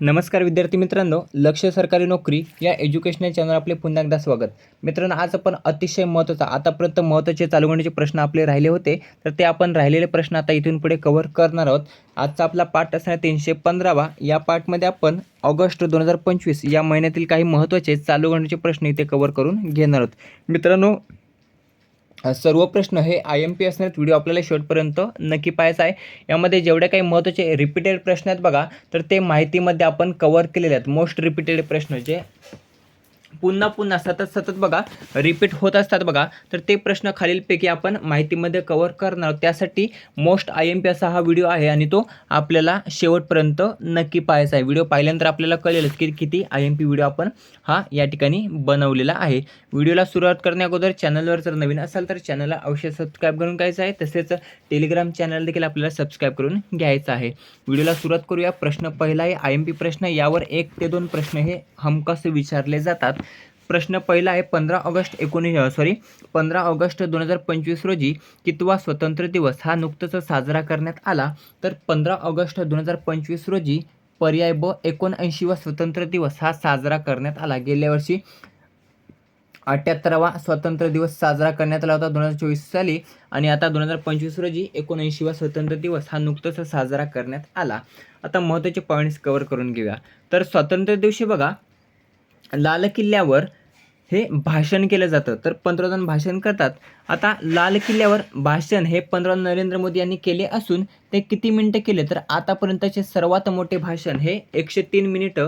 नमस्कार विद्यार्थी मित्रांनो लक्ष सरकारी नोकरी या एज्युकेशनल चॅनल आपले पुन्हा एकदा स्वागत. मित्रांनो आज आपण अतिशय महत्त्वाचा आतापर्यंत महत्त्वाचे चालू करण्याचे प्रश्न आपले राहिले होते तर ते आपण राहिलेले प्रश्न आता इथून पुढे कव्हर करणार आहोत. आजचा आपला पाठ असणार तीनशे पंधरावा. या पाठमध्ये आपण ऑगस्ट दोन हजार पंचवीस या महिन्यातील काही महत्त्वाचे चालू करण्याचे प्रश्न इथे कव्हर करून घेणार आहोत. मित्रांनो सर्व प्रश्न हे आय एम पी असणार व्हिडिओ आपल्याला शेवटपर्यंत नक्की पाहायचा आहे. यामध्ये जेवढे काही महत्त्वाचे रिपीटेड प्रश्न आहेत बघा तर ते माहितीमध्ये आपण कवर केलेले आहेत. मोस्ट रिपीटेड प्रश्न जे पुन्हा पुन्हा सतत सतत बघा रिपीट होत असतात बघा. तर ते प्रश्न खालीलपैकी आपण माहितीमध्ये कवर करणार आहोत. त्यासाठी मोस्ट आय एम पी असा हा व्हिडिओ आहे आणि तो आपल्याला शेवटपर्यंत नक्की पाहायचा आहे. व्हिडिओ पाहिल्यानंतर आपल्याला कळेलच की किती आय एम पी व्हिडिओ आपण हा या ठिकाणी बनवलेला आहे. व्हिडिओला सुरुवात करण्या अगोदर चॅनलवर जर नवीन असाल तर चॅनलला अवश्य सबस्क्राईब करून घ्यायचं आहे. तसेच टेलिग्राम चॅनल देखील आपल्याला सबस्क्राईब करून घ्यायचं आहे. व्हिडिओला सुरुवात करूया. प्रश्न पहिला आहे आय एम पी प्रश्न. यावर एक ते दोन प्रश्न हे हमखास विचारले जातात. प्रश्न पहिला आहे पंधरा ऑगस्ट एकोणीस सॉरी पंधरा ऑगस्ट दोन हजार पंचवीस रोजी कितवा स्वतंत्र दिवस हा नुकताच साजरा करण्यात आला. तर पंधरा ऑगस्ट दोन हजार पंचवीस रोजी पर्याय ब एकोणऐंशीवा स्वतंत्र दिवस हा साजरा करण्यात आला. गेल्या वर्षी अठ्याहत्तरावा स्वातंत्र्य दिवस साजरा करण्यात आला होता दोन हजार चोवीस साली आणि आता दोन हजार पंचवीस रोजी एकोणऐंशीवा स्वातंत्र्य दिवस हा नुकताच साजरा करण्यात आला. आता महत्त्वाचे पॉईंट्स कवर करून घेऊया. तर स्वातंत्र्य दिवशी बघा लाल किल्ल्यावर हे भाषण केलं जातं. तर पंतप्रधान भाषण करतात. आता लाल किल्ल्यावर भाषण हे पंतप्रधान नरेंद्र मोदी यांनी केले असून ते किती मिनिटं केले? तर आतापर्यंतचे सर्वात मोठे भाषण हे एकशे तीन मिनिटं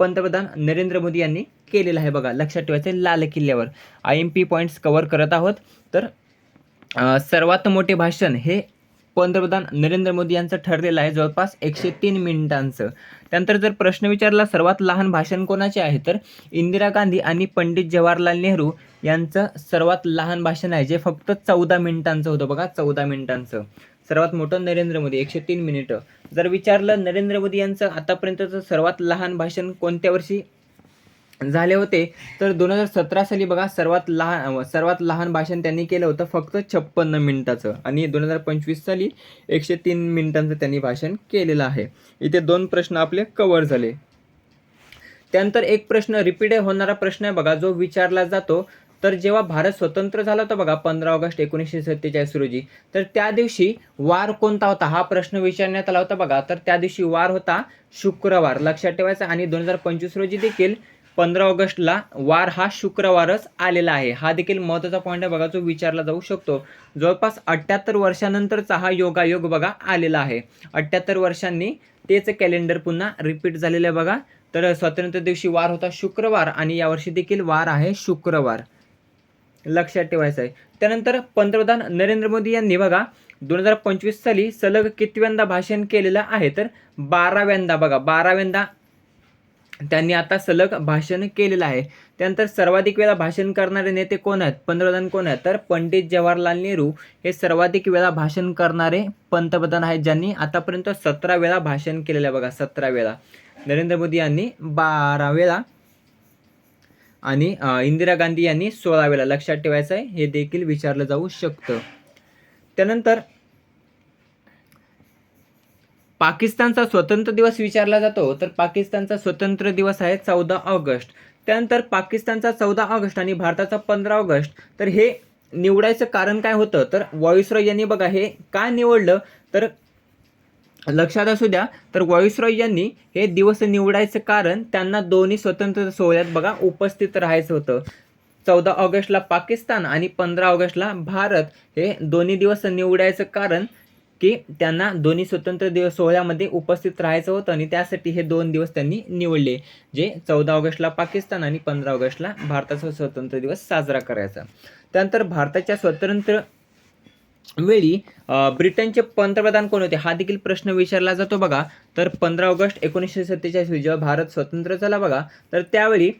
पंतप्रधान नरेंद्र मोदी यांनी केलेलं आहे बघा. लक्षात ठेवायचं लाल किल्ल्यावर. I M P points cover करत आहोत. तर सर्वात मोठे भाषण हे पंतप्रधान नरेंद्र मोदी यांचं ठरलेलं आहे जवळपास एकशे तीन मिनिटांचं. त्यानंतर जर प्रश्न विचारला सर्वात लहान भाषण कोणाचे आहे? तर इंदिरा गांधी आणि पंडित जवाहरलाल नेहरू यांचं सर्वात लहान भाषण आहे जे फक्त चौदा मिनिटांचं होतं बघा चौदा मिनिटांचं. सर्वात मोठं नरेंद्र मोदी एकशे तीन मिनिटं. जर विचारलं नरेंद्र मोदी यांचं आतापर्यंतचं सर्वात लहान भाषण कोणत्या वर्षी? झाले होते. तर दोन हजार सतरा साली बघा सर्वात लहान सर्वात लहान भाषण त्यांनी केलं होतं फक्त छप्पन्न मिनिटाचं. आणि दोन हजार पंचवीस साली एकशे तीन मिनिटांचं त्यांनी भाषण केलेलं आहे. इथे दोन प्रश्न आपले कव्हर झाले. त्यानंतर एक प्रश्न रिपीट होणारा प्रश्न आहे बघा जो विचारला जातो. तर जेव्हा भारत स्वतंत्र झाला होता बघा पंधरा ऑगस्ट एकोणीसशे सत्तेचाळीस रोजी. तर त्या दिवशी वार कोणता होता? हा प्रश्न विचारण्यात आला होता बघा. तर त्या दिवशी वार होता शुक्रवार. लक्षात ठेवायचा. आणि दोन हजार पंचवीस रोजी देखील पंधरा ऑगस्टला वार हा शुक्रवारच आलेला आहे. हा देखील महत्त्वाचा पॉईंट आहे बघा जो विचारला जाऊ शकतो. जवळपास अठ्ठ्याहत्तर वर्षानंतरचा हा योगायोग बघा आलेला आहे. अठ्ठ्याहत्तर वर्षांनी तेच कॅलेंडर पुन्हा रिपीट झालेलं आहे बघा. तर स्वातंत्र्य दिवशी वार होता शुक्रवार आणि यावर्षी देखील वार आहे शुक्रवार. लक्षात ठेवायचं आहे त्यानंतर पंतप्रधान नरेंद्र मोदी यांनी बघा दोन हजार पंचवीस साली सलग कितव्यांदा भाषण केलेलं आहे? तर बाराव्यांदा बघा बाराव्यांदा त्यांनी आता सलग भाषण केलेलं आहे. त्यानंतर सर्वाधिक वेळा भाषण करणारे नेते कोण आहेत? पंतप्रधान कोण आहेत? तर पंडित जवाहरलाल नेहरू हे सर्वाधिक वेळा भाषण करणारे पंतप्रधान आहेत ज्यांनी आतापर्यंत सतरा वेळा भाषण केलेलं आहे बघा सतरा वेळा. नरेंद्र मोदी यांनी बारा वेळा आणि इंदिरा गांधी यांनी सोळा वेळा. लक्षात ठेवायचं आहे हे देखील विचारलं जाऊ शकतं. त्यानंतर पाकिस्तानचा स्वतंत्र दिवस विचारला जातो तर पाकिस्तानचा स्वतंत्र दिवस आहे चौदा ऑगस्ट. त्यानंतर पाकिस्तानचा चौदा ऑगस्ट आणि भारताचा पंधरा ऑगस्ट. तर हे निवडायचं कारण काय होतं? तर वॉईसरॉय यांनी बघा हे का निवडलं? तर लक्षात असू द्या तर वॉईसरॉय यांनी हे दिवस निवडायचं कारण त्यांना दोन्ही स्वतंत्र सोहळ्यात बघा उपस्थित राहायचं होतं. चौदा ऑगस्टला पाकिस्तान आणि पंधरा ऑगस्टला भारत हे दोन्ही दिवस निवडायचं कारण की त्यांना दोन्ही स्वतंत्र दिवस सोहळ्यामध्ये उपस्थित राहायचं होतं आणि त्यासाठी हे दोन दिवस त्यांनी निवडले जे चौदा ऑगस्टला पाकिस्तान आणि पंधरा ऑगस्टला भारताचा स्वतंत्र दिवस साजरा करायचा. त्यानंतर भारताच्या स्वतंत्र वेळी ब्रिटनचे पंतप्रधान कोण होते? हा देखील प्रश्न विचारला जातो बघा. तर पंधरा ऑगस्ट एकोणीसशे सत्तेचाळीस जेव्हा भारत स्वतंत्र झाला बघा तर त्यावेळी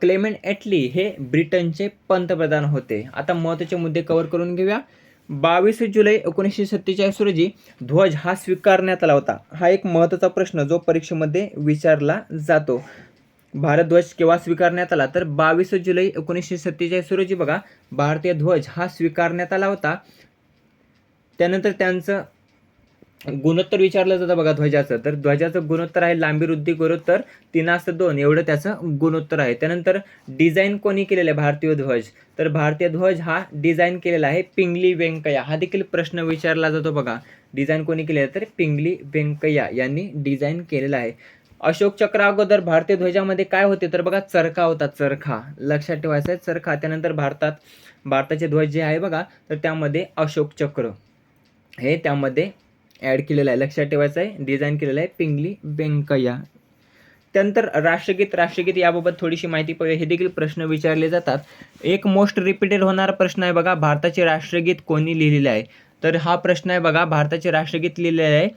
क्लेमेंट एटली हे ब्रिटनचे पंतप्रधान होते. आता महत्त्वाचे मुद्दे कव्हर करून घेऊया. बावीस जुलै एकोणीसशे सत्तेचाळीस रोजी ध्वज हा स्वीकारण्यात आला होता. हा एक महत्त्वाचा प्रश्न जो परीक्षेमध्ये विचारला जातो. भारत ध्वज केव्हा स्वीकारण्यात आला? तर बावीस जुलै एकोणीसशे सत्तेचाळीस रोजी बघा भारतीय ध्वज हा स्वीकारण्यात आला होता. त्यानंतर त्यांचं गुणोत्तर विचारलं जातं बघा ध्वजाचं. तर ध्वजाचं गुणोत्तर आहे लांबी वृद्धी गुणोत्तर तीन असतं दोन. एवढं त्याचं गुणोत्तर आहे. त्यानंतर डिझाईन कोणी केलेलं आहे? भारतीय ध्वज. तर भारतीय ध्वज हा डिझाईन केलेला आहे पिंगली व्यंकय्या हा देखील प्रश्न विचारला जातो बघा. डिझाईन कोणी केलेला तर पिंगली व्यंकय्या यांनी डिझाईन केलेला आहे. अशोक चक्र अगोदर भारतीय ध्वजामध्ये काय होते? तर बघा चरखा होता चरखा. लक्षात ठेवायचं आहे चरखा. त्यानंतर भारतात भारताचे ध्वज जे आहे बघा तर त्यामध्ये अशोक चक्र. हे त्यामध्ये ॲड केलेलं आहे. लक्षात ठेवायचं आहे. डिझाईन केलेलं आहे. पिंगली व्यंकय्या त्यानंतर राष्ट्रगीत राष्ट्रगीत याबाबत थोडीशी माहिती पाहूया. हे देखील प्रश्न विचारले जातात. एक मोस्ट रिपीटेड होणारा प्रश्न आहे बघा. भारताचे राष्ट्रगीत कोणी लिहिलेले आहे? तर हा प्रश्न आहे बघा. भारताचे राष्ट्रगीत लिहिलेले आहे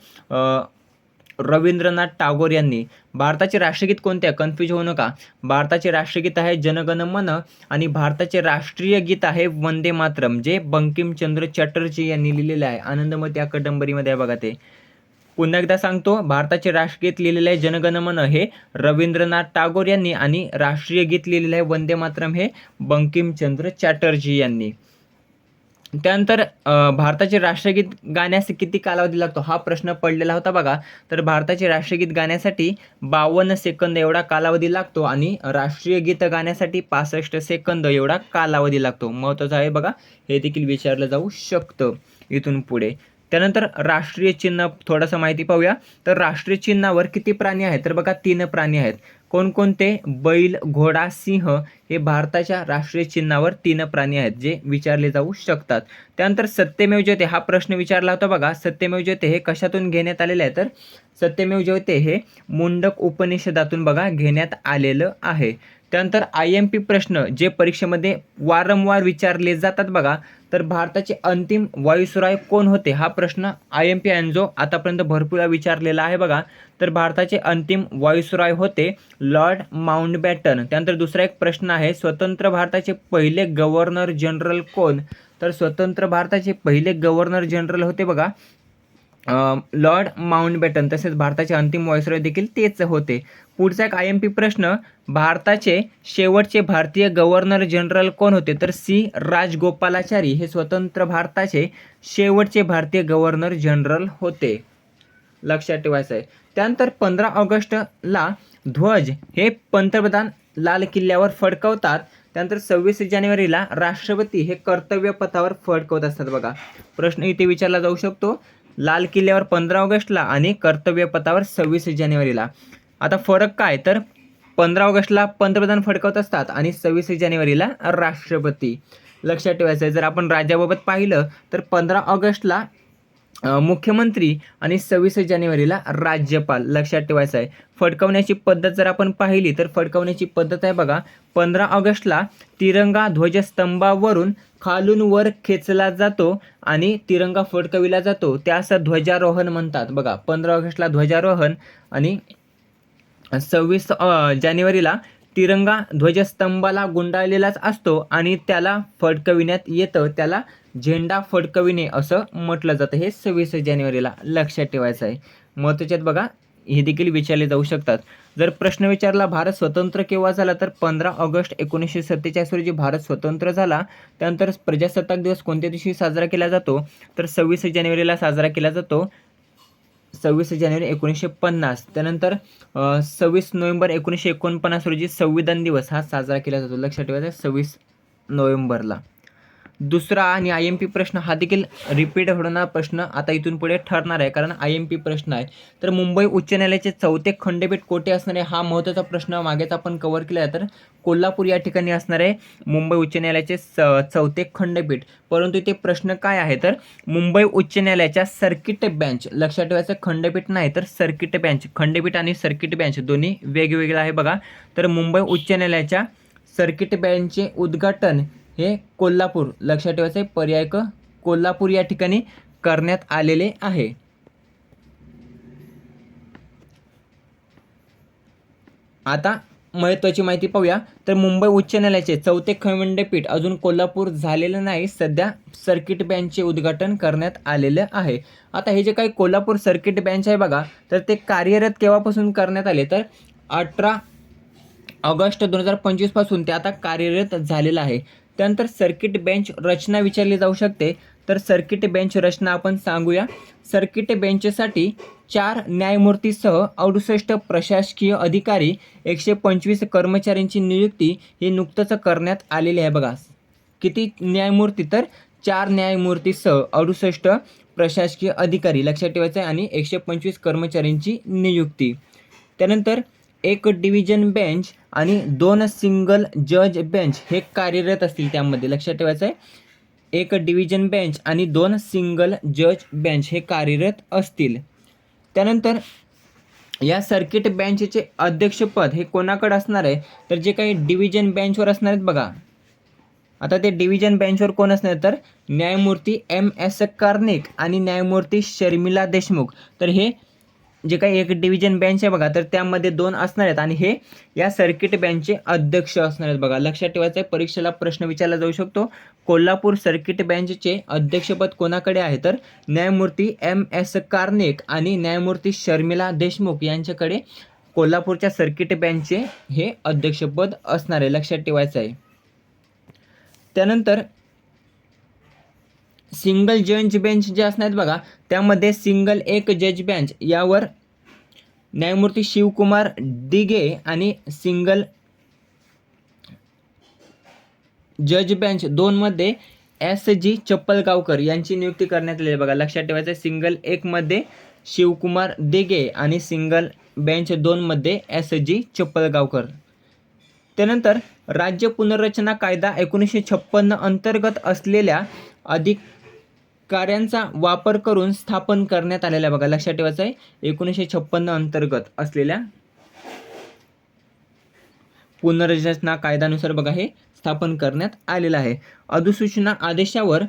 रवींद्रनाथ टागोर यांनी भारताचे राष्ट्रगीत कोणते? आहे कन्फ्यूज होऊ नका. भारताचे राष्ट्रगीत आहे जनगण मन आणि भारताचे राष्ट्रीय गीत आहे वंदे मातरम जे बंकिमचंद्र चटर्जी यांनी लिहिलेले आहे. आनंदमती या कादंबरीमध्ये आहे बघा ते. पुन्हा एकदा सांगतो भारताचे राष्ट्रगीत लिहिलेले आहे जनगणमन हे रवींद्रनाथ टागोर यांनी आणि राष्ट्रीय गीत लिहिलेलं आहे वंदे मातरम हे बंकिमचंद्र चॅटर्जी यांनी. त्यानंतर भारताचे राष्ट्रगीत गाण्यास किती कालावधी लागतो हा प्रश्न पडलेला होता बघा. तर भारताचे राष्ट्रगीत गाण्यासाठी बावन्न सेकंद एवढा कालावधी लागतो आणि राष्ट्रीय गीत गाण्यासाठी पासष्ट सेकंद एवढा कालावधी लागतो. महत्त्वाचं आहे बघा हे देखील विचारलं जाऊ शकतं इथून पुढे. त्यानंतर राष्ट्रीय चिन्ह थोडंसं माहिती पाहूया. तर राष्ट्रीय चिन्हावर किती प्राणी आहेत? तर बघा तीन प्राणी आहेत. कोणकोणते बैल घोडा सिंह हे भारताच्या राष्ट्रीय चिन्हावर तीन प्राणी आहेत जे विचारले जाऊ शकतात. त्यानंतर सत्यमेव जयते हा प्रश्न विचारला होता बघा. सत्यमेव जयते हे कशातून घेण्यात आलेले आहे तर सत्यमेव जयते हे मुंडक उपनिषदातून बघा घेण्यात आलेलं आहे. त्यानंतर आय एम पी प्रश्न जे परीक्षेमध्ये वारंवार विचारले जातात बघा. तर भारताचे अंतिम वायुसुराय कोण होते? हा प्रश्न आय एम पी जो आतापर्यंत भरपूर विचारलेला आहे बघा. तर भारताचे अंतिम वायुसुराय होते लॉर्ड माउंटबॅटन. त्यानंतर दुसरा एक प्रश्न आहे स्वतंत्र भारताचे पहिले गव्हर्नर जनरल कोण? तर स्वतंत्र भारताचे पहिले गव्हर्नर जनरल होते बघा लॉर्ड माउंटबॅटन तसेच भारताचे अंतिम व्हायसरॉय देखील तेच होते. पुढचा एक आय एम पी प्रश्न भारताचे शेवटचे भारतीय गव्हर्नर जनरल कोण होते? तर सी. राजगोपालाचारी. हे स्वतंत्र भारताचे शेवटचे भारतीय गव्हर्नर जनरल होते. लक्षात ठेवायचं आहे त्यानंतर पंधरा ऑगस्टला ध्वज हे पंतप्रधान लाल किल्ल्यावर फडकवतात. त्यानंतर सव्वीस जानेवारीला राष्ट्रपती हे कर्तव्य पथावर फडकवत असतात बघा. प्रश्न इथे विचारला जाऊ शकतो. लाल किल्ल्यावर पंधरा ऑगस्टला आणि कर्तव्यपथावर सव्वीस जानेवारीला. आता फरक काय? तर पंधरा ऑगस्टला पंतप्रधान फडकवत असतात आणि सव्वीस जानेवारीला राष्ट्रपती. लक्षात ठेवायचं आहे जर आपण राज्याबाबत पाहिलं तर पंधरा ऑगस्टला मुख्यमंत्री आणि सव्वीस जानेवारीला राज्यपाल. लक्षात ठेवायचं आहे. फडकवण्याची पद्धत जर आपण पाहिली तर फडकवण्याची पद्धत आहे बघा. पंधरा ऑगस्टला तिरंगा ध्वजस्तंभावरून खालून वर खेचला जातो आणि तिरंगा फडकविला जातो. त्यास ध्वजारोहण म्हणतात. बघा पंधरा ऑगस्टला ध्वजारोहण आणि सव्वीस जानेवारीला तिरंगा ध्वजस्तंभाला गुंडाळलेलाच असतो आणि त्याला फडकविण्यात येतं. त्याला झेंडा फडकविणे असं म्हटलं जातं. हे सव्वीस जानेवारीला लक्षात ठेवायचं आहे. महत्त्वाच्यात बघा हे देखील विचारले जाऊ शकतात. जर प्रश्न विचारला भारत स्वतंत्र केव्हा झाला? तर पंधरा ऑगस्ट एकोणीसशे सत्तेचाळीस रोजी भारत स्वतंत्र झाला. त्यानंतर प्रजासत्ताक दिवस कोणत्या दिवशी साजरा केला जातो? तर सव्वीस जानेवारीला साजरा केला जातो. सव्वीस जानेवारी एकोणीसशे पन्नास. त्यानंतर सव्वीस नोव्हेंबर एकोणीसशे एकोणपन्नास रोजी संविधान दिवस हा साजरा केला जातो. लक्षात ठेवायचा सव्वीस नोव्हेंबरला. दुसरा आणि आय एम पी प्रश्न हा देखील रिपीट होणारा प्रश्न आता इथून पुढे ठरणार आहे कारण आय एम पी प्रश्न आहे. तर मुंबई उच्च न्यायालयाचे चौथे खंडपीठ कोठे असणार आहे हा महत्त्वाचा प्रश्न मागेच आपण कव्हर केला आहे तर कोल्हापूर या ठिकाणी असणार आहे मुंबई उच्च न्यायालयाचे स चौथे खंडपीठ. परंतु इथे प्रश्न काय आहे? तर मुंबई उच्च न्यायालयाच्या सर्किट बँच लक्षात ठेवायचं खंडपीठ नाही तर सर्किट बँच खंडपीठ आणि सर्किट बँच दोन्ही वेगवेगळे आहे बघा. तर मुंबई उच्च न्यायालयाच्या सर्किट बँचचे उद्घाटन हे कोल्हापूर लक्षात ठेवायचं आहे पर्याय क कोल्हापूर या ठिकाणी करण्यात आलेले आहे. आता महत्त्वाची माहिती पाहूया. तर मुंबई उच्च न्यायालयाचे चौथे खंडपीठ अजून कोल्हापूर झालेलं नाही. सध्या सर्किट बँचचे उद्घाटन करण्यात आलेलं आहे. आता हे जे काही कोल्हापूर सर्किट बँच आहे बघा तर ते कार्यरत केव्हापासून करण्यात आले? तर अठरा ऑगस्ट दोन हजार पंचवीसपासून ते आता कार्यरत झालेलं आहे. त्यानंतर सर्किट बेंच रचना विचारली जाऊ शकते. तर सर्किट बेंच रचना आपण सांगूया. सर्किट बेंचसाठी चार न्यायमूर्तीसह अडुसष्ट प्रशासकीय अधिकारी एकशे पंचवीस कर्मचाऱ्यांची नियुक्ती ही नुकतंच करण्यात आलेली आहे बघा. किती न्यायमूर्ती? तर चार न्यायमूर्तीसह अडुसष्ट प्रशासकीय अधिकारी लक्षात ठेवायचं आहे आणि एकशे पंचवीस कर्मचाऱ्यांची नियुक्ती. त्यानंतर एक डिव्हिजन बेंच आणि दोन सिंगल जज बेंच हे कार्यरत असतील त्यामध्ये. लक्षात ठेवायचं आहे. एक डिव्हिजन बेंच आणि दोन सिंगल जज बेंच हे कार्यरत असतील. त्यानंतर या सर्किट बेंचचे अध्यक्षपद हे कोणाकडे असणार आहे? तर जे काही डिव्हिजन बेंचवर असणार आहेत बघा. आता ते डिव्हिजन बेंचवर कोण असणार तर न्यायमूर्ती एम एस कार्निक आणि न्यायमूर्ती शर्मिला देशमुख. तर हे जे काही एक डिव्हिजन बँच आहे बघा तर त्यामध्ये दोन असणार आहेत. आणि हे या सर्किट बँचचे अध्यक्ष असणार आहेत बघा. लक्षात ठेवायचं आहे परीक्षेला प्रश्न विचारला जाऊ शकतो. कोल्हापूर सर्किट बँचचे अध्यक्षपद कोणाकडे आहे? तर न्यायमूर्ती एम एस कार्निक आणि न्यायमूर्ती शर्मिला देशमुख यांच्याकडे कोल्हापूरच्या सर्किट बँचचे हे अध्यक्षपद असणार आहे. लक्षात ठेवायचं आहे त्यानंतर सिंगल जज बेंच जे असणार बघा त्यामध्ये सिंगल एक जज बेंच यावर न्यायमूर्ती शिवकुमार दिगे आणि सिंगल जज बेंच दोनमध्ये एस जी चप्पलगावकर यांची नियुक्ती करण्यात आलेली बघा. लक्षात ठेवायचं सिंगल एकमध्ये शिवकुमार दिगे आणि सिंगल बेंच दोनमध्ये एस जी चप्पलगावकर. त्यानंतर राज्य पुनर्रचना कायदा एकोणीसशे छप्पन्न अंतर्गत असलेल्या अधिक कार्यांचा वापर करून स्थापन करण्यात आलेला आहे बघा लक्षात ठेवायचं आहे एकोणीसशे छप्पन्न अंतर्गत असलेल्या पुनर्रचना कायद्यानुसार बघा हे स्थापन करण्यात आलेलं आहे. अधिसूचना आदेशावर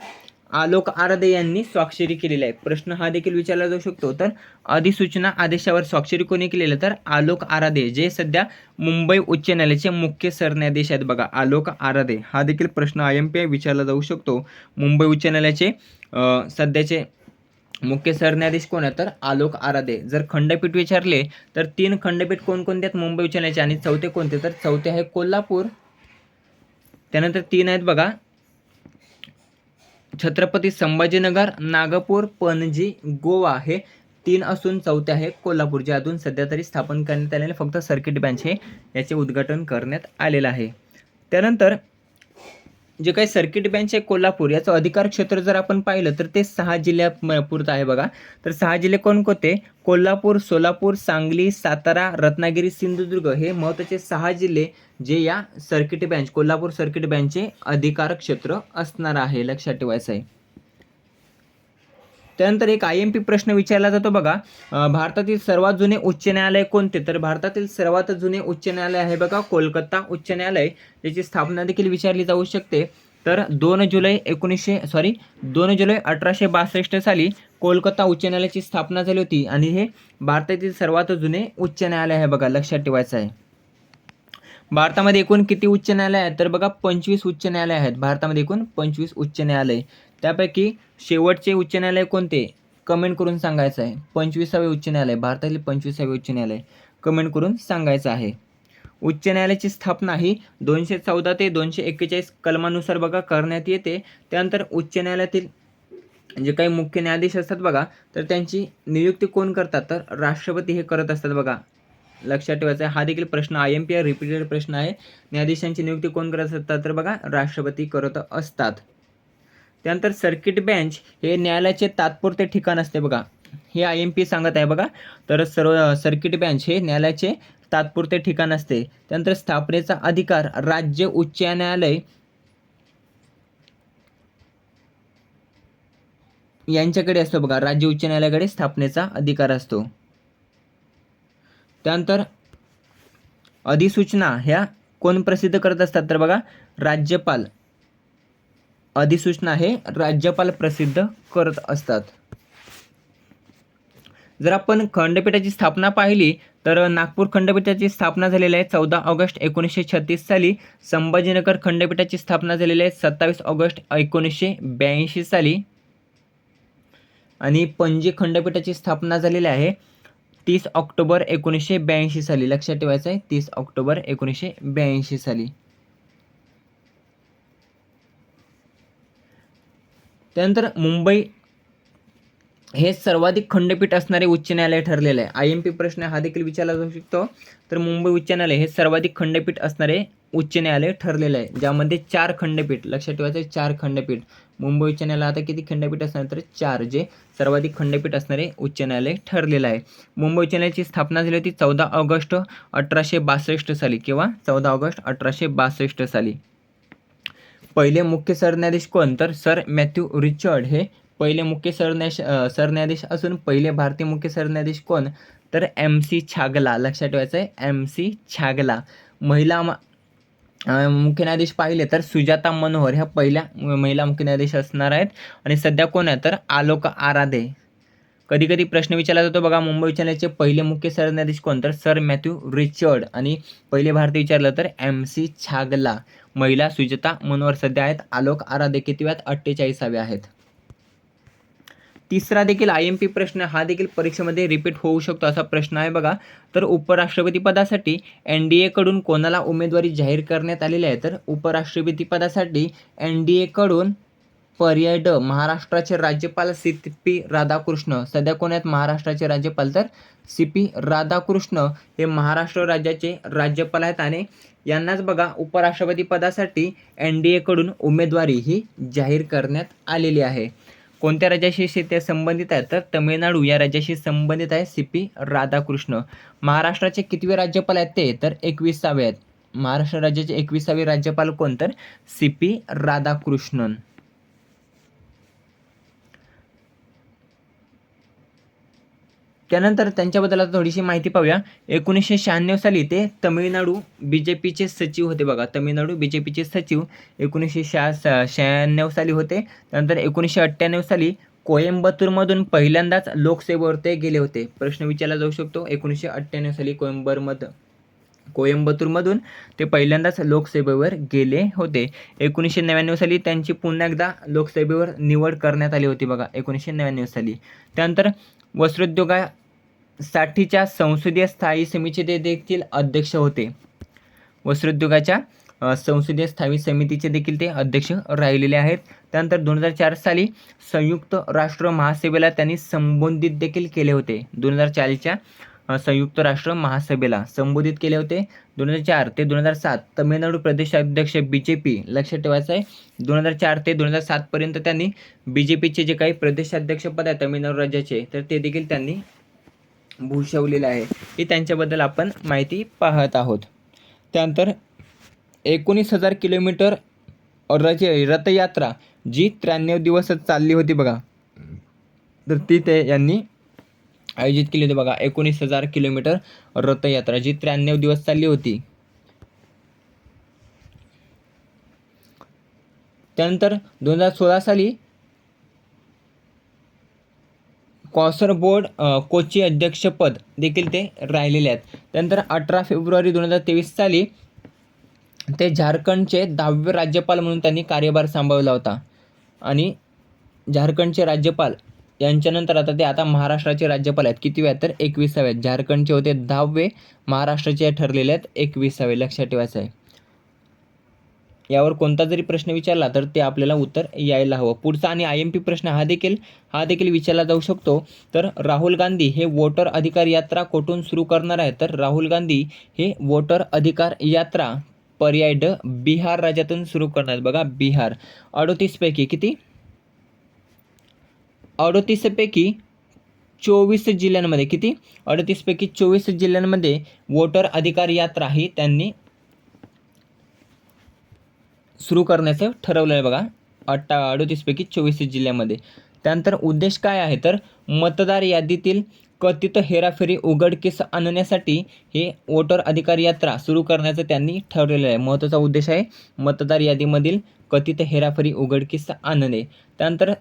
आलोक आराधे यांनी स्वाक्षरी केलेली आहे. प्रश्न हा देखील विचारला जाऊ शकतो. तर अधिसूचना आदेशावर स्वाक्षरी कोणी केलेलं? तर आलोक आराधे जे सध्या मुंबई उच्च न्यायालयाचे मुख्य सरन्यायाधीश आहेत बघा. आलोक आराधे हा देखील प्रश्न आय एम पी आय विचारला जाऊ शकतो. मुंबई उच्च न्यायालयाचे सध्याचे मुख्य सरन्यायाधीश कोण आहेत? तर आलोक आराधे. जर खंडपीठ विचारले तर तीन खंडपीठ कोणकोणते आहेत? मुंबई उच्च न्यायालयाचे आणि चौथे कोणते? तर चौथे आहे कोल्हापूर. त्यानंतर तीन आहेत बघा. छत्रपती संभाजीनगर नागपूर पणजी गोवा हे तीन असून चौथे आहे. कोल्हापूर जे अजून सध्या तरी स्थापन करण्यात आलेले फक्त सर्किट बँच हे याचे उद्घाटन करण्यात आलेलं आहे. त्यानंतर जे काही सर्किट बेंच आहे कोल्हापूर याचं अधिकार क्षेत्र जर आपण पाहिलं तर ते सहा जिल्ह्यापुरतं म- पुरतं आहे बघा. तर सहा जिल्हे कोणकोणते कोल्हापूर सोलापूर सांगली सातारा रत्नागिरी सिंधुदुर्ग हे महत्त्वाचे सहा जिल्हे जे या सर्किट बेंच कोल्हापूर सर्किट बेंचचे अधिकार क्षेत्र असणार आहे लक्षात ठेवायचं आहे. त्यानंतर एक आय एम पी प्रश्न विचारला जातो बघा. भारतातील सर्वात जुने उच्च न्यायालय कोणते? तर भारतातील सर्वात जुने उच्च न्यायालय आहे बघा कोलकाता उच्च न्यायालय. याची स्थापना देखील विचारली जाऊ शकते. तर दोन जुलै एकोणीसशे सॉरी दोन जुलै अठराशे बासष्ट साली कोलकाता उच्च न्यायालयाची स्थापना झाली होती. आणि हे भारतातील सर्वात जुने उच्च न्यायालय आहे बघा लक्षात ठेवायचं आहे. भारतामध्ये एकूण किती उच्च न्यायालय आहेत? तर बघा पंचवीस उच्च न्यायालय आहेत. भारतामध्ये एकूण पंचवीस उच्च न्यायालय. त्यापैकी शेवटचे उच्च न्यायालय कोणते? कमेंट करून सांगायचं आहे. पंचवीसावे उच्च न्यायालय भारतातील पंचवीसावे उच्च न्यायालय. कमेंट करून सांगायचं आहे. उच्च न्यायालयाची स्थापना ही दोनशे चौदा ते दोनशे एक्केचाळीस कलमानुसार बघा करण्यात येते. त्यानंतर उच्च न्यायालयातील जे काही मुख्य न्यायाधीश असतात बघा तर त्यांची नियुक्ती कोण करतात? तर राष्ट्रपती हे करत असतात बघा. लक्षात ठेवायचा आहे हा देखील प्रश्न I M P are repeated प्रश्न आहे. न्यायाधीशांची नियुक्ती कोण करत असतात? तर बघा राष्ट्रपती करत असतात. त्यानंतर सर्किट बेंच हे न्यायालयाचे तात्पुरते ठिकाण असते बघा. हे आय एम पी सांगत आहे बघा. तर सर्व सर्किट बेंच हे न्यायालयाचे तात्पुरते ठिकाण असते. त्यानंतर स्थापनेचा अधिकार राज्य उच्च न्यायालय यांच्याकडे असतो बघा. राज्य उच्च न्यायालयाकडे स्थापनेचा अधिकार असतो. त्यानंतर अधिसूचना ह्या कोण प्रसिद्ध करत असतात तर बघा राज्यपाल. अधिसूचना हे राज्यपाल प्रसिद्ध करत असतात. जर आपण खंडपीठाची स्थापना पाहिली तर नागपूर खंडपीठाची स्थापना झालेली आहे चौदा ऑगस्ट एकोणीसशे छत्तीस साली. संभाजीनगर खंडपीठाची स्थापना झालेली आहे सत्तावीस ऑगस्ट एकोणीसशे ब्याऐंशी साली. आणि पणजी खंडपीठाची स्थापना झालेली आहे तीस ऑक्टोबर एकोणीसशे ब्याऐंशी साली. लक्षात ठेवायचं आहे तीस ऑक्टोबर एकोणीसशे ब्याऐंशी साली. त्यानंतर मुंबई हे सर्वाधिक खंडपीठ असणारे उच्च न्यायालय ठरलेलं आहे. आय एम पी प्रश्न हा देखील विचारला जाऊ शकतो. तर मुंबई उच्च न्यायालय हे सर्वाधिक खंडपीठ असणारे उच्च न्यायालय ठरलेलं आहे. ज्यामध्ये चार खंडपीठ लक्षात ठेवायचं आहे चार खंडपीठ. मुंबई उच्च न्यायालय आता किती खंडपीठ असणार? तर चार जे सर्वाधिक खंडपीठ असणारे उच्च न्यायालय ठरलेलं आहे. मुंबई उच्च न्यायालयाची स्थापना झाली होती चौदा ऑगस्ट अठराशे बासष्ट साली किंवा चौदा ऑगस्ट अठराशे बासष्ट साली. पहिले मुख्य सरन्यायाधीश कोण? तर सर मॅथ्यू रिचर्ड. हे पहिले मुख्य सरन्याश सरन्यायाधीश असून पहिले भारतीय मुख्य सरन्यायाधीश कोण? तर एम सी छागला. लक्षात ठेवायचं आहे एम सी छागला. महिला मुख्य न्यायाधीश पाहिले तर सुजाता मनोहर. ह्या पहिल्या महिला मुख्य न्यायाधीश असणार आहेत. आणि सध्या कोण आहे? तर आलोक आराधे. कधी कधी प्रश्न विचारला जातो. बघा मुंबई उच्च पहिले मुख्य सरन्यायाधीश कोण तर? सर मॅथ्यू रिचर्ड आणि पहिले भारतीय विचारलं तर एम सी छागला. महिला सुजता मनोहर सध्या आहेत. आलोक आराधे किती आहेत अठ्ठेचाळीसावे आहेत. तिसरा देखील आय एम पी प्रश्न. हा देखील परीक्षेमध्ये रिपीट होऊ शकतो असा प्रश्न आहे बघा. तर उपराष्ट्रपती पदासाठी एन डी एकडून कोणाला उमेदवारी जाहीर करण्यात आलेली आहे? तर उपराष्ट्रपती पदासाठी एन डी एकडून पर्याय ड महाराष्ट्राचे राज्यपाल सी पी राधाकृष्ण. सध्या कोण आहेत महाराष्ट्राचे राज्यपाल? तर सी पी राधाकृष्ण हे महाराष्ट्र राज्याचे राज्यपाल आहेत आणि यांनाच बघा उपराष्ट्रपती पदासाठी एन डी एकडून उमेदवारी ही जाहीर करण्यात आलेली आहे. कोणत्या राज्याशी ते संबंधित आहेत तर तमिळनाडू या राज्याशी संबंधित आहे सी पी राधाकृष्ण. महाराष्ट्राचे कितवे राज्यपाल आहेत ते? तर एकविसावे आहेत. महाराष्ट्र राज्याचे एकविसावे राज्यपाल कोण? तर सी पी राधाकृष्णन. त्यानंतर त्यांच्याबद्दल आता थोडीशी माहिती पाहूया. एकोणीसशे शहाण्णव साली ते तमिळनाडू बी जे पीचे सचिव होते बघा. तमिळनाडू बी जे पीचे सचिव एकोणीसशे शहा शहाण्णव साली होते. त्यानंतर एकोणीसशे अठ्ठ्याण्णव साली कोयंबतूरमधून पहिल्यांदाच लोकसेवेवर ते गेले होते. प्रश्न विचारला जाऊ शकतो. एकोणीसशे अठ्ठ्याण्णव साली कोयंबरमध कोयंबतूरमधून ते पहिल्यांदाच लोकसेवेवर गेले होते. एकोणीसशे नव्याण्णव साली त्यांची पुन्हा एकदा लोकसेवेवर निवड करण्यात आली होती बघा. एकोणीसशे नव्याण्णव साली. त्यानंतर वस्त्रोद्योगा साठीच्या संसदीय स्थायी समितीचे ते देखील अध्यक्ष होते. वस्त्रोद्योगाच्या संसदीय स्थायी समितीचे देखील ते अध्यक्ष राहिलेले आहेत. त्यानंतर दोन हजार चार साली संयुक्त राष्ट्र महासभेला त्यांनी संबोधित देखील केले होते. दोन हजार चारच्या संयुक्त राष्ट्र महासभेला संबोधित केले होते. दोन हजार चार ते दोन हजार सात तमिळनाडू प्रदेशाध्यक्ष बी जे पी लक्षात ठेवायचं आहे दोन हजार चार ते दोन हजार सातपर्यंत त्यांनी बी जे पीचे जे काही प्रदेशाध्यक्षपद आहे तमिळनाडू राज्याचे तर ते देखील त्यांनी भूषवलेलं आहे. ही त्यांच्याबद्दल आपण माहिती पाहत आहोत. त्यानंतर एकोणीस हजार किलोमीटर रथ रथयात्रा जी त्र्याण्णव दिवस चालली होती बघा. तर ती ते यांनी आयोजित केली होती बघा एकोणीस हजार किलोमीटर रथयात्रा जी त्र्याण्णव दिवस चालली होती. त्यानंतर दोन हजार सोळा साली कॉसरबोर्ड कोची अध्यक्षपद देखील ते राहिलेले आहेत. त्यानंतर अठरा फेब्रुवारी दोन हजार तेवीस साली ते झारखंडचे दहावे राज्यपाल म्हणून त्यांनी कार्यभार सांभाळला होता. आणि झारखंडचे राज्यपाल यांच्यानंतर आता ते आता महाराष्ट्राचे राज्यपाल आहेत. किती आहेत तर एकविसावे आहेत. झारखंडचे होते दहावे महाराष्ट्राचे ठरलेले आहेत एकविसावे. लक्षात ठेवायचं आहे यावर कोणता जरी प्रश्न विचारला तर ते आपल्याला उत्तर यायला हवं. पुढचा आणि आय एम पी प्रश्न हा देखील हा देखील विचारला जाऊ शकतो. तर राहुल गांधी हे वोटर अधिकार यात्रा कुठून सुरू करणार आहेत तर राहुल गांधी हे वोटर अधिकार यात्रा पर्याय ड बिहार राज्यातून सुरू करणार आहेत. बघा बिहार. अडोतीसपैकी किती? अडोतीसपैकी चोवीस जिल्ह्यांमध्ये किती? अडतीसपैकी चोवीस जिल्ह्यांमध्ये वोटर अधिकार यात्रा ही त्यांनी सुरू करण्याचं ठरवलं आहे बघा अठ्ठा अडतीसपैकी चोवीस जिल्ह्यामध्ये. त्यानंतर उद्देश काय आहे? तर मतदार यादीतील कथित हेराफेरी उघडकीस आणण्यासाठी हे वोटर अधिकार यात्रा सुरू करण्याचं त्यांनी ठरवलेलं आहे. महत्त्वाचा उद्देश आहे मतदार यादीमधील कथित हेराफेरी उघडकीस आणणे. त्यानंतर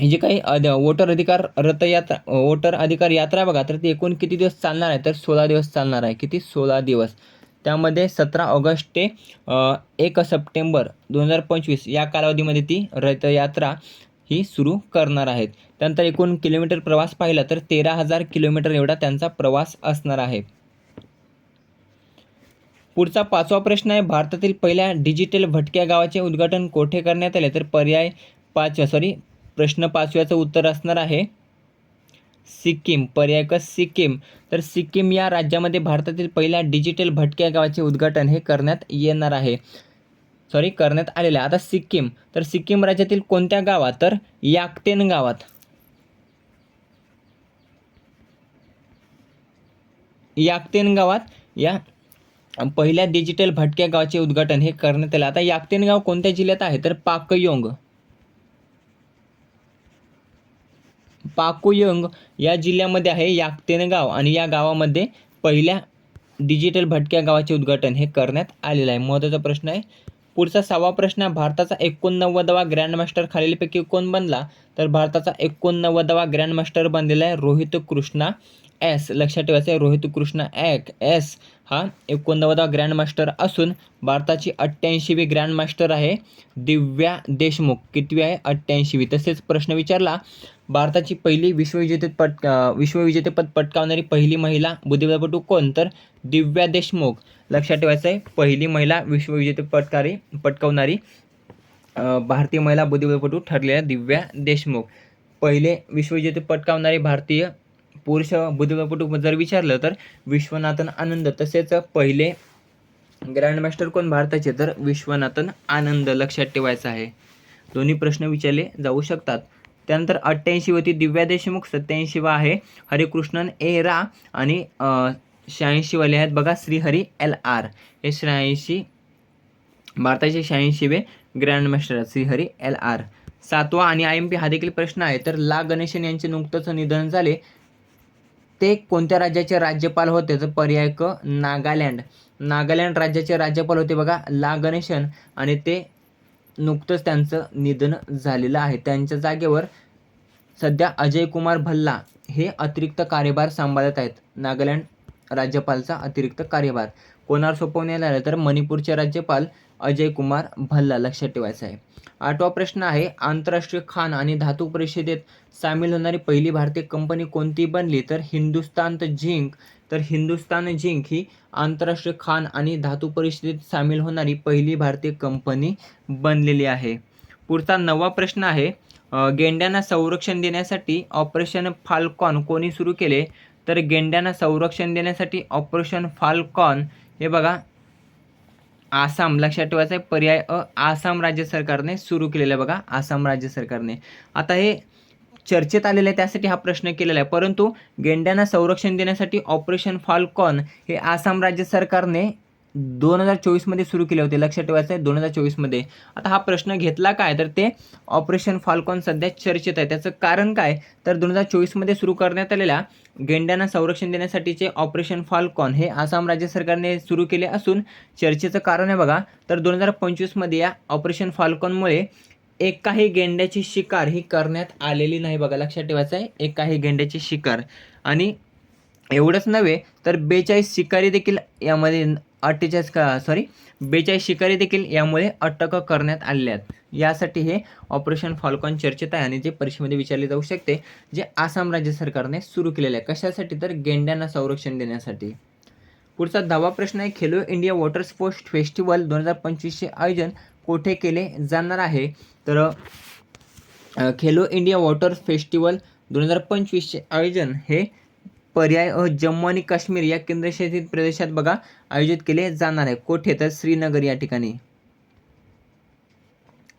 हे जे काही अद- वोटर अधिकार रथयात्रा वोटर अधिकार यात्रा बघा तर ती एकूण किती दिवस चालणार आहे? तर सोळा दिवस चालणार आहे. किती? सोळा दिवस. त्यामध्ये सतरा ऑगस्ट ते एक सप्टेंबर दोन हजार पंचवीस या कालावधीमध्ये ती रथयात्रा ही सुरू करणार आहेत. त्यानंतर एकूण किलोमीटर प्रवास पाहिला तर तेरा हजार किलोमीटर एवढा त्यांचा प्रवास असणार आहे. पुढचा पाचवा प्रश्न आहे भारतातील पहिल्या डिजिटल भटक्या गावाचे उद्घाटन कोठे करण्यात आले? तर पर्याय पाचव्या सॉरी प्रश्न पाचव्याचं उत्तर असणार आहे. सिक्कीम पर्याय क सिक्कीम. तर सिक्कीम या राज्यामध्ये भारतातील पहिल्या डिजिटल भटक्या गावाचे उद्घाटन हे करण्यात येणार आहे. सॉरी करण्यात आलेलं आहे. आता सिक्कीम. तर सिक्कीम राज्यातील कोणत्या गावात? तर याकतेन गावात. याकतेन गावात या पहिल्या डिजिटल भटक्या गावाचे उद्घाटन हे करण्यात आलं. आता याकतेन गाव कोणत्या जिल्ह्यात आहे? तर पाकयोंग. पाकुयंग या जिल्ह्यामध्ये आहे याकतेन गाव आणि या गावामध्ये पहिल्या डिजिटल भटक्या गावाचे उद्घाटन हे करण्यात आलेलं आहे. महत्त्वाचा प्रश्न आहे. पुढचा सहावा प्रश्न आहे भारताचा एकोणनव्वदवा ग्रँडमास्टर खालीलपैकी कोण बनला? तर भारताचा एकोणनव्वदवा ग्रँडमास्टर बनलेला आहे रोहित कृष्णा एस लक्षात ठेवायचं आहे रोहित कृष्णा ॲक एस हा एकोणनव्वदा ग्रँडमास्टर असून भारताची अठ्ठ्याऐंशीवी ग्रँडमास्टर आहे दिव्या देशमुख. कितवी आहे? अठ्ठ्याऐंशीवी. तसेच प्रश्न विचारला भारताची पहिली विश्वविजेते पट विश्वविजेतेपद पटकावणारी पहिली महिला बुद्धिबळपटू कोण? तर दिव्या देशमुख. लक्षात ठेवायचं आहे पहिली महिला विश्वविजेते पटकारी पटकावणारी भारतीय महिला बुद्धिबळपटू ठरलेल्या दिव्या देशमुख. पहिले विश्वविजेते पटकावणारे भारतीय पुरुष बुद्धिबळपटू जर विचारलं तर विश्वनाथन आनंद तसेच पहिले ग्रँडमास्टर कोण भारताचे? तर विश्वनाथन आनंद लक्षात ठेवायचं आहे. दोन्ही प्रश्न विचारले जाऊ शकतात. त्यानंतर अठ्ठ्याऐंशी होती दिव्या देशमुख सत्याऐंशी वा आहे हरिकृष्णन ए रा आणि शहाऐंशीवाले आहेत बघा श्रीहरी एल आर. हे शहाऐंशी भारताचे शहाऐंशीवे ग्रँडमास्टर आहेत श्रीहरी एल आर. सातवा आणि आय एम पी हा देखील प्रश्न आहे. तर ला गणेशन यांचे नुकतंच निधन झाले. ते कोणत्या राज्याचे राज्यपाल होते? तर पर्याय क नागालँड. नागालँड राज्याचे राज्यपाल होते बघा ला. गणेशन. आणि ते नुकतंच त्यांचं निधन झालेलं आहे. त्यांच्या जागेवर सध्या अजय कुमार भल्ला हे अतिरिक्त कार्यभार सांभाळत आहेत. नागालँड राज्यपालचा अतिरिक्त कार्यभार. कोणावर सोपवण्यात आलं? तर मणिपूरचे राज्यपाल अजय कुमार भल्ला लक्षात ठेवायचं आहे. आठवा प्रश्न आहे. आंतरराष्ट्रीय खाण आणि धातू परिषदेत सामील होणारी पहिली भारतीय कंपनी कोणती बनली? तर हिंदुस्तान झिंक तर हिंदुस्तान झिंक ही आंतरराष्ट्रीय खाण आणि धातू परिषदेत सामील होणारी पहिली भारतीय कंपनी बनलेली आहे. पुढचा नववा प्रश्न आहे. गेंड्यांना संरक्षण देण्यासाठी ऑपरेशन फाल्कॉन कोणी सुरू केले? तर गेंड्यांना संरक्षण देण्यासाठी ऑपरेशन फाल्कॉन हे बघा आसाम लक्षात ठेवायचं आहे पर्याय अ आसाम राज्य सरकारने सुरू केलेलं आहे बघा आसाम राज्य सरकारने. आता हे चर्चेत आलेलं आहे त्यासाठी हा प्रश्न केलेला आहे. परंतु गेंड्यांना संरक्षण देण्यासाठी ऑपरेशन फाल्कॉन हे आसाम राज्य सरकारने दोन हजार चोवीसमध्ये सुरू केले होते. लक्षात ठेवायचं आहे दोन हजार चोवीसमध्ये. आता हा प्रश्न घेतला काय? तर ते ऑपरेशन फाल्कॉन सध्या चर्चेत आहे. त्याचं कारण काय? तर दोन हजार चोवीसमध्ये सुरू करण्यात आलेल्या गेंड्यांना संरक्षण देण्यासाठीचे ऑपरेशन फाल्कॉन हे आसाम राज्य सरकारने सुरू केले असून चर्चेचं कारण आहे बघा. तर दोन हजार पंचवीसमध्ये या ऑपरेशन फाल्कॉनमुळे एकाही गेंड्याची शिकार ही करण्यात आलेली नाही बघा. लक्षात ठेवायचं आहे एकाही गेंड्याची शिकार. आणि एवढंच नव्हे तर बेचाळीस शिकारी देखील यामध्ये अठ्ठेचाळीस का सॉरी बेचाळीस शिकारी देखील यामुळे अटक करण्यात आलेल्या आहेत. यासाठी हे ऑपरेशन फॉल्कॉन चर्चेत आहे आणि जे परीक्षेमध्ये विचारले जाऊ शकते जे आसाम राज्य सरकारने सुरू केलेलं आहे. कशासाठी? तर गेंड्यांना संरक्षण देण्यासाठी. पुढचा दहावा प्रश्न आहे Khelo India water sports festival दोन हजार पंचवीसचे आयोजन कोठे केले जाणार आहे? तर खेलो इंडिया वॉटर फेस्टिवल दोन हजार पंचवीसचे आयोजन हे पर्याय अ, जम्मू आणि काश्मीर या केंद्रशासित प्रदेशात बघा आयोजित केले जाणार आहे. कोठे? तर श्रीनगर या ठिकाणी.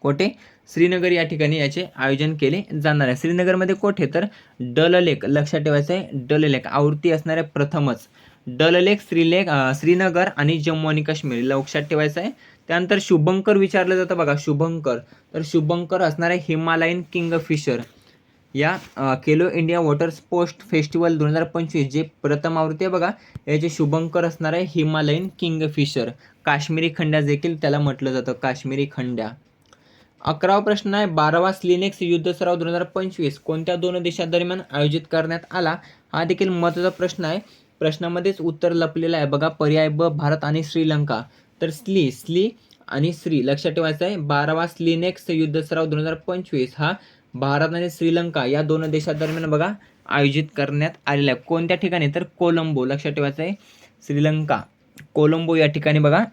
कोठे? श्रीनगर या ठिकाणी याचे आयोजन केले जाणार आहे. श्रीनगरमध्ये कोठे? तर डल लेक. लक्षात ठेवायचं आहे डल लेक. आवृत्ती असणारे प्रथमच. डल लेक श्रीलेक श्रीनगर आणि जम्मू आणि काश्मीर. लक्षात ठेवायचं आहे त्यानंतर शुभंकर विचारलं जातं बघा शुभंकर. तर शुभंकर असणार आहे हिमालयन किंग फिशर या अ, Khelo India water sports festival दोन हजार पंचवीस जे प्रथम आवृत्ती आहे बघा याचे शुभंकर असणार आहे हिमालयन किंगफिशर. काश्मीरी खंड्या देखील त्याला म्हटलं जातं काश्मीरी खंड्या. अकरावा प्रश्न आहे बारावा स्लिनेक्स युद्ध सराव दोन हजार पंचवीस कोणत्या दोन देशादरम्यान आयोजित करण्यात आला? हा देखील महत्त्वाचा प्रश्न आहे. प्रश्नामध्येच उत्तर लपलेलं आहे बघा पर्याय ब भारत आणि श्रीलंका. तर स्ली स्ली आणि श्री लक्षात ठेवायचं आहे बारावा स्लिनेक्स युद्ध सराव दोन हजार पंचवीस हा भारत आणि श्रीलंका या दोन देशादरम्यान बघा आयोजित करण्यात आलेला आहे. कोणत्या ठिकाणी? तर कोलंबो. लक्षात ठेवायचं आहे श्रीलंका. कोलंबो या ठिकाणी बघा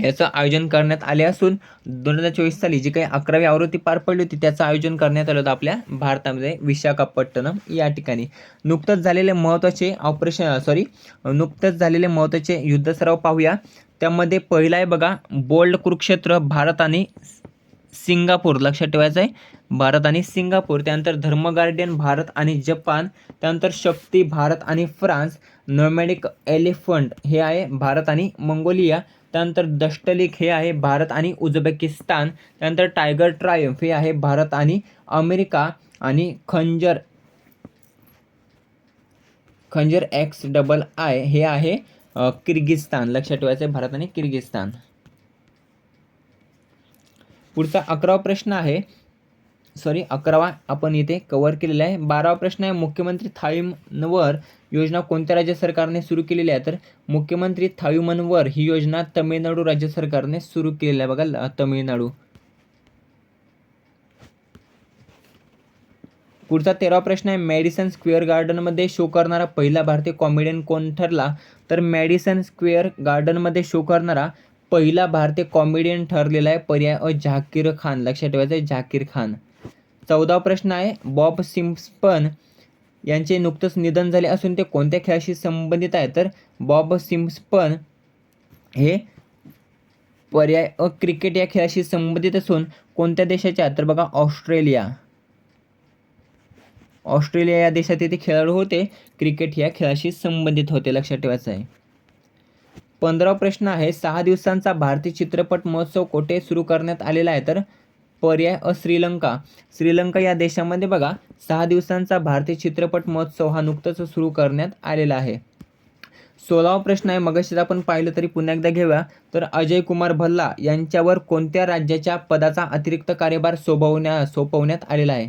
याचं आयोजन करण्यात आले असून दोन हजार चोवीस साली जी काही अकरावी आवृत्ती पार पडली होती त्याचं आयोजन करण्यात आलं होतं आपल्या भारतामध्ये विशाखापट्टणम या ठिकाणी. नुकतंच झालेले महत्त्वाचे ऑपरेशन सॉरी नुकतंच झालेले महत्त्वाचे युद्ध सराव पाहूया. त्यामध्ये पहिला आहे बघा बोल्ड कुरुक्षेत्र भारत आणि सिंगापूर. लक्षात ठेवायचं आहे भारत आणि सिंगापूर त्यानंतर धर्म गार्डियन भारत आणि जपान त्यानंतर शक्ती भारत आणि फ्रान्स नोमॅडिक एलिफंट हे आहे भारत आणि मंगोलिया त्यानंतर दष्टलिक हे आहे भारत आणि उझबेकिस्तान त्यानंतर टायगर ट्रायम्फ हे आहे भारत आणि अमेरिका आणि खंजर खंजर एक्स डबल आय हे आहे किर्गिस्तान लक्षात ठेवायचं आहे भारत आणि किर्गिस्तान पुढचा अकरावा प्रश्न आहे सॉरी अकरावा आपण इथे कव्हर केलेला आहे. बारावा प्रश्न आहे मुख्यमंत्री थाईमनवर योजना कोणत्या राज्य सरकारने सुरू केलेली आहे तर मुख्यमंत्री थाईमनवर ही योजना तमिळनाडू राज्य सरकारने सुरू केलेली आहे. बघा तमिळनाडू. पुढचा तेरावा प्रश्न आहे मॅडिसन स्क्वेअर गार्डनमध्ये शो करणारा पहिला भारतीय कॉमेडियन कोण ठरला? तर मॅडिसन स्क्वेअर गार्डनमध्ये शो करणारा पहिला भारतीय कॉमेडियन ठरलेला आहे पर्याय अ झाकीर खान. लक्षात ठेवायचं आहे झाकीर खान. चौदा प्रश्न आहे. बॉब सिम्पन यांचे नुकतंच निधन झाले असून ते कोणत्या खेळाशी संबंधित आहे? तर बॉब सिम्पन हे पर्याय अ क्रिकेट या खेळाशी संबंधित असून कोणत्या देशाच्या तर बघा ऑस्ट्रेलिया. ऑस्ट्रेलिया या देशात ते खेळाडू होते. क्रिकेट या खेळाशी संबंधित होते लक्षात ठेवायचं आहे. पंधरा प्रश्न आहे. सहा दिवसांचा भारतीय चित्रपट महोत्सव कोठे सुरू करण्यात आलेला आहे? तर पर्याय अ श्रीलंका. श्रीलंका या देशामध्ये बघा सहा दिवसांचा भारतीय चित्रपट महोत्सव हा नुकताच सुरू करण्यात आलेला आहे. सोळावा प्रश्न आहे मगाशीच आपण पाहिलं तरी पुन्हा एकदा घेऊया. तर अजय कुमार भल्ला यांच्यावर कोणत्या राज्याच्या पदाचा अतिरिक्त कार्यभार सोपवण्या सोपवण्यात आलेला आहे?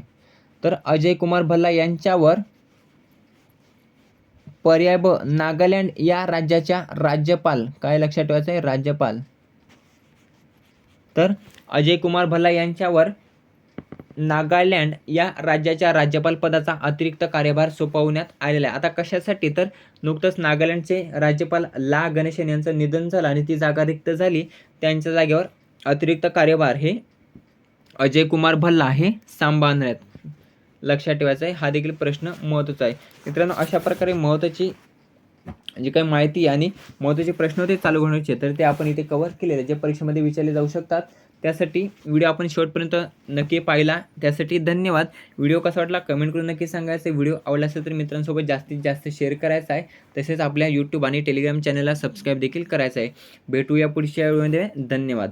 तर अजय कुमार भल्ला यांच्यावर पर्याय ब नागालँड या राज्याच्या राज्यपाल काय लक्षात ठेवायचं आहे? राज्यपाल. तर अजय कुमार भल्ला यांच्यावर नागालँड या राज्याच्या राज्यपाल पदाचा अतिरिक्त कार्यभार सोपवण्यात आलेला आहे. आता कशासाठी? तर नुकतंच नागालँडचे राज्यपाल ला गणेशन यांचं निधन झालं आणि ती जागा रिक्त झाली. त्यांच्या जागेवर अतिरिक्त कार्यभार हे अजय कुमार भल्ला हे सांभाळणार आहेत. लक्षात ठेवायचं आहे हा देखील प्रश्न महत्त्वाचा आहे. मित्रांनो अशा प्रकारे महत्त्वाची जी काही माहिती आणि महत्त्वाचे प्रश्न होते चालू होण्याचे तर ते आपण इथे कवर केलेले जे परीक्षेमध्ये विचारले जाऊ शकतात. त्यासाठी व्हिडिओ आपण शेवटपर्यंत नक्की पाहिला. त्यासाठी धन्यवाद. व्हिडिओ कसा वाटला? कमेंट करून नक्की सांगायचं व्हिडिओ आवडला असेल तर मित्रांसोबत जास्तीत जास्त शेअर करायचा आहे. तसेच आपल्या यूट्यूब आणि टेलिग्राम चॅनलला सबस्क्राईब देखील करायचं आहे. भेटूया पुढच्या वेळेमध्ये धन्यवाद.